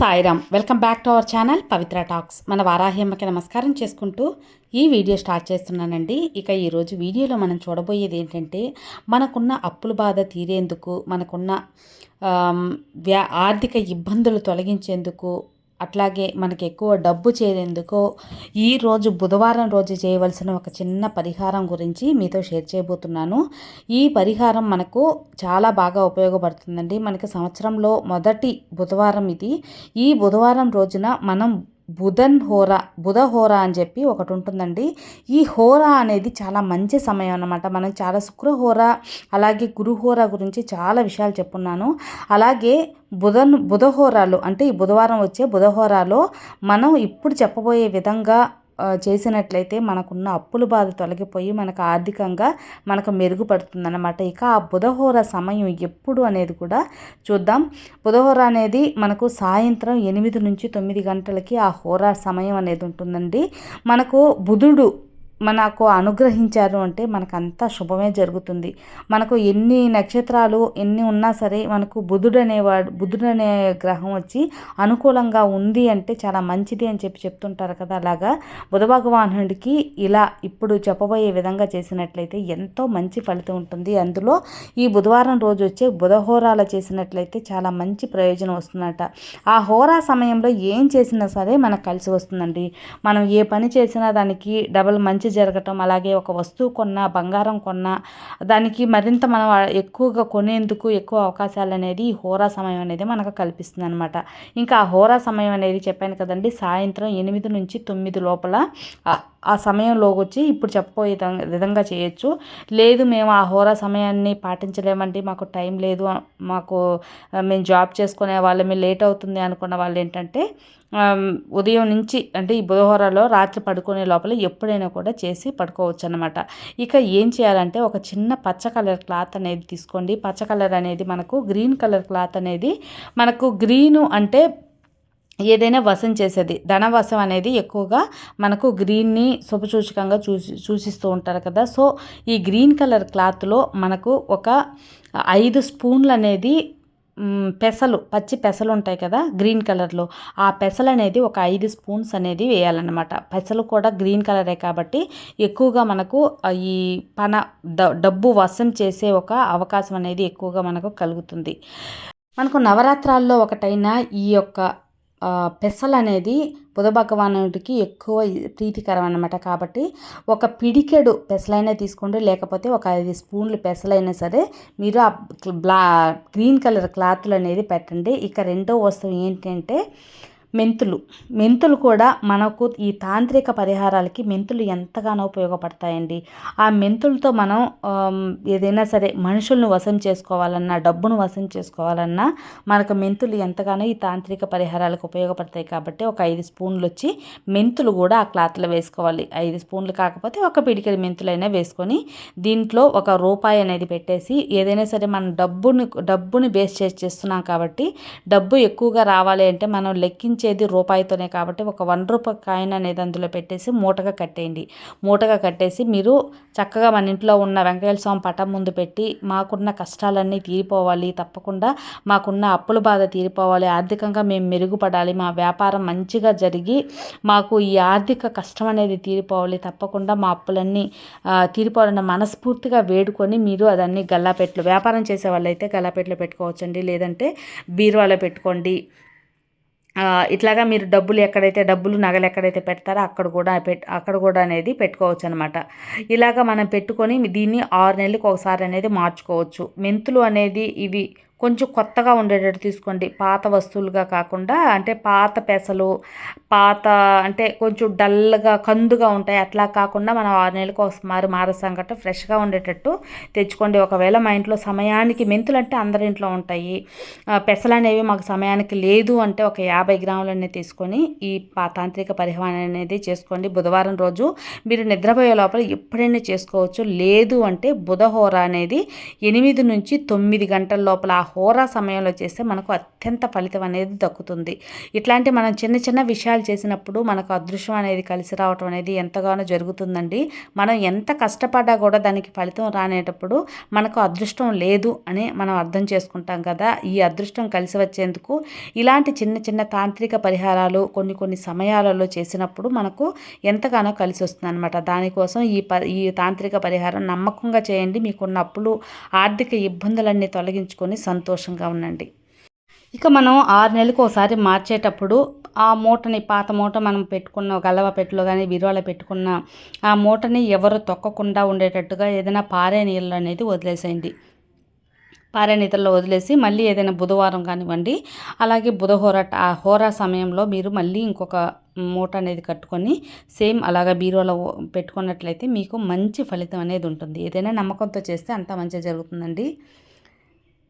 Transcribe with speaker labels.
Speaker 1: Sairam. Welcome back to our channel Pavitra talks. మన వారాహ్యమ్మకి నమస్కారం చేసుకుంటూ ఈ వీడియో స్టార్ట్ చేస్తున్నానండి. ఇక ఈరోజు వీడియోలో మనం చూడబోయేది ఏంటంటే మనకున్న అప్పుల బాధ తీరేందుకు మనకున్న వ్యా ఆర్థిక ఇబ్బందులు తొలగించేందుకు అట్లాగే మనకి ఎక్కువ డబ్బు చేరేందుకు ఈ రోజు బుధవారం రోజు చేయవలసిన ఒక చిన్న పరిహారం గురించి మీతో షేర్ చేయబోతున్నాను. ఈ పరిహారం మనకు చాలా బాగా ఉపయోగపడుతుందండి. మనకి సంవత్సరంలో మొదటి బుధవారం ఇది. ఈ బుధవారం రోజున మనం బుధన్ హోరా బుధ హోరా అని చెప్పి ఒకటి ఉంటుందండి. ఈ హోరా అనేది చాలా మంచి సమయం అన్నమాట. మనం చాలా శుక్రహోర అలాగే గురుహోర గురించి చాలా విషయాలు చెప్పున్నాను. అలాగే బుధన్ బుధహోరాలు అంటే ఈ బుధవారం వచ్చే బుధహోరాలో మనం ఇప్పుడు చెప్పబోయే విధంగా చేసినట్లయితే మనకున్న అప్పుల బాధ తొలగిపోయి మనకు ఆర్థికంగా మనకు మెరుగుపడుతుందన్నమాట. ఇక ఆ బుధహోర సమయం ఎప్పుడు అనేది కూడా చూద్దాం. బుధహోర అనేది మనకు సాయంత్రం ఎనిమిది నుంచి తొమ్మిది గంటలకి ఆ హోరా సమయం అనేది ఉంటుందండి. మనకు బుధుడు మనకు అనుగ్రహించారు అంటే మనకు అంతా శుభమే జరుగుతుంది. మనకు ఎన్ని నక్షత్రాలు ఎన్ని ఉన్నా సరే మనకు బుధుడు అనేవాడు బుధుడు అనే గ్రహం వచ్చి అనుకూలంగా ఉంది అంటే చాలా మంచిది అని చెప్పి చెప్తుంటారు కదా. అలాగా బుధ భగవానుడికి ఇలా ఇప్పుడు చెప్పబోయే విధంగా చేసినట్లయితే ఎంతో మంచి ఫలితం ఉంటుంది. అందులో ఈ బుధవారం రోజు వచ్చే బుధహోరాలు చేసినట్లయితే చాలా మంచి ప్రయోజనం వస్తుందట. ఆ హోరా సమయంలో ఏం చేసినా సరే మనకు కలిసి వస్తుందండి. మనం ఏ పని చేసినా దానికి డబల్ మంచి జరగటం అలాగే ఒక వస్తువు కొన్నా బంగారం కొన్నా దానికి మరింత మనం ఎక్కువగా కొనేందుకు ఎక్కువ అవకాశాలు అనేది ఈ హోరా సమయం అనేది మనకు కల్పిస్తుంది అనమాట ఇంకా ఆ హోరా సమయం అనేది చెప్పాను కదండి సాయంత్రం ఎనిమిది నుంచి తొమ్మిది లోపల ఆ- సమయంలో వచ్చి ఇప్పుడు చెప్పబోయే విధంగా- చేయొచ్చు. లేదు మేము ఆ హోరా సమయాన్ని పాటించలేమండి మాకు టైం లేదు మాకు మేము జాబ్ చేసుకునే వాళ్ళమే లేట్ అవుతుంది అనుకున్న వాళ్ళు ఏంటంటే ఉదయం నుంచి అంటే ఈ బుధవారాలో రాత్రి పడుకునే లోపల ఎప్పుడైనా కూడా చేసి పడుకోవచ్చు అనమాట ఇక ఏం చేయాలంటే ఒక చిన్న పచ్చ కలర్ క్లాత్ అనేది తీసుకోండి. పచ్చ కలర్ అనేది మనకు గ్రీన్ కలర్ క్లాత్ అనేది మనకు గ్రీను అంటే ఏదైనా వశం చేసేది. ధనవశం అనేది ఎక్కువగా మనకు గ్రీన్ని శుభసూచకంగా చూసి సూచిస్తూ ఉంటారు కదా. సో ఈ గ్రీన్ కలర్ క్లాత్లో మనకు ఒక ఐదు స్పూన్లు అనేది పెసలు పచ్చి పెసలు ఉంటాయి కదా గ్రీన్ కలర్లో. ఆ పెసలు అనేది ఒక ఐదు స్పూన్స్ అనేది వేయాలన్నమాట. పెసలు కూడా గ్రీన్ కలరే కాబట్టి ఎక్కువగా మనకు ఈ పన డబ్బు వశం చేసే ఒక అవకాశం అనేది ఎక్కువగా మనకు కలుగుతుంది. మనకు నవరాత్రాల్లో ఒకటైన ఈ యొక్క పెసలు అనేది బుధ భగవానుడికి ఎక్కువ ప్రీతికరం అన్నమాట కాబట్టి ఒక పిడికెడు పెసలైనా తీసుకోండి లేకపోతే ఒక ఐదు స్పూన్లు పెసలైనా సరే మీరు ఆ బ్లా గ్రీన్ కలర్ క్లాత్లు అనేది పెట్టండి. ఇక రెండో వస్తువు ఏంటంటే మెంతులు. మెంతులు కూడా మనకు ఈ తాంత్రిక పరిహారాలకి మెంతులు ఎంతగానో ఉపయోగపడతాయండి. ఆ మెంతులతో మనం ఏదైనా సరే మనుషులను వశం చేసుకోవాలన్నా డబ్బును వశం చేసుకోవాలన్నా మనకు మెంతులు ఎంతగానో ఈ తాంత్రిక పరిహారాలకు ఉపయోగపడతాయి కాబట్టి ఒక ఐదు స్పూన్లు వచ్చి మెంతులు కూడా ఆ క్లాత్లో వేసుకోవాలి. ఐదు స్పూన్లు కాకపోతే ఒక పిడికెడు మెంతులైనా వేసుకొని దీంట్లో ఒక రూపాయి అనేది పెట్టేసి ఏదైనా సరే మనం డబ్బుని డబ్బుని బేస్ చేసి చేస్తున్నాం కాబట్టి డబ్బు ఎక్కువగా రావాలి అంటే మనం లెక్కించి లెక్కించేది రూపాయితోనే కాబట్టి ఒక వన్ రూపాయి కాయిన్ అనేది అందులో పెట్టేసి మూటగా కట్టేయండి. మూటగా కట్టేసి మీరు చక్కగా మన ఇంట్లో ఉన్న వెంకటేశ్వర స్వామి పటం ముందు పెట్టి మాకున్న కష్టాలన్నీ తీరిపోవాలి. తప్పకుండా మాకున్న అప్పుల బాధ తీరిపోవాలి. ఆర్థికంగా మేము మెరుగుపడాలి. మా వ్యాపారం మంచిగా జరిగి మాకు ఈ ఆర్థిక కష్టం అనేది తీరిపోవాలి. తప్పకుండా మా అప్పులన్నీ తీరిపోవాలని మనస్ఫూర్తిగా వేడుకొని మీరు అదన్నీ గల్లాపెట్లు వ్యాపారం చేసే వాళ్ళైతే గల్లాపెట్లు పెట్టుకోవచ్చండి. లేదంటే బీరువాలో పెట్టుకోండి. ఇట్లాగా మీరు డబ్బులు ఎక్కడైతే డబ్బులు నగలు ఎక్కడైతే పెడతారో అక్కడ కూడా పెట్ అక్కడ కూడా అనేది పెట్టుకోవచ్చు అనమాట ఇలాగ మనం పెట్టుకొని దీన్ని ఆరు నెలలకు ఒకసారి అనేది మార్చుకోవచ్చు. మెంతులు అనేది ఇవి కొంచెం కొత్తగా ఉండేటట్టు తీసుకోండి. పాత వస్తువులుగా కాకుండా అంటే పాత పెసలు పాత అంటే కొంచెం డల్గా కందుగా ఉంటాయి. అట్లా కాకుండా మనం ఆరు నెలలకు ఒకసారి మారుస్తాం గట్ట ఫ్రెష్గా ఉండేటట్టు తెచ్చుకోండి. ఒకవేళ మా ఇంట్లో సమయానికి మెంతులు అంటే అందరి ఇంట్లో ఉంటాయి. పెసలు అనేవి మాకు సమయానికి లేదు అంటే ఒక యాభై గ్రాములన్నీ తీసుకొని ఈ తాంత్రిక పరిహారం అనేది చేసుకోండి. బుధవారం రోజు మీరు నిద్రపోయే లోపల ఎప్పుడైనా చేసుకోవచ్చు. లేదు అంటే బుధహోర అనేది ఎనిమిది నుంచి తొమ్మిది గంటల లోపల ఆ హోరా సమయంలో చేస్తే మనకు అత్యంత ఫలితం అనేది దక్కుతుంది. ఇట్లాంటి మనం చిన్న చిన్న విషయాలు చేసినప్పుడు మనకు అదృష్టం అనేది కలిసి రావటం అనేది ఎంతగానో జరుగుతుందండి. మనం ఎంత కష్టపడ్డా కూడా దానికి ఫలితం రానేటప్పుడు మనకు అదృష్టం లేదు అని మనం అర్థం చేసుకుంటాం కదా. ఈ అదృష్టం కలిసి వచ్చేందుకు ఇలాంటి చిన్న చిన్న తాంత్రిక పరిహారాలు కొన్ని కొన్ని సమయాలలో చేసినప్పుడు మనకు ఎంతగానో కలిసి వస్తుంది అనమాట దానికోసం ఈ ప ఈ తాంత్రిక పరిహారం నమ్మకంగా చేయండి. మీకున్న అప్పులు ఆర్థిక ఇబ్బందులన్నీ తొలగించుకొని సంతోషంగా ఉండండి. ఇక మనం ఆరు నెలలకు ఒకసారి మార్చేటప్పుడు ఆ మూటని పాత మూట మనం పెట్టుకున్న గలవ పెట్టులో కానీ బీరువాలో పెట్టుకున్న ఆ మూటని ఎవరు తొక్కకుండా ఉండేటట్టుగా ఏదైనా పారే నీళ్ళు అనేది వదిలేసేయండి. పారే నీళ్ళలో వదిలేసి మళ్ళీ ఏదైనా బుధవారం కానివ్వండి అలాగే బుధహోర ఆ హోరా సమయంలో మీరు మళ్ళీ ఇంకొక మూట అనేది కట్టుకొని సేమ్ అలాగా బీరువాలో పెట్టుకున్నట్లయితే మీకు మంచి ఫలితం అనేది ఉంటుంది. ఏదైనా నమ్మకంతో చేస్తే అంత మంచిగా జరుగుతుందండి.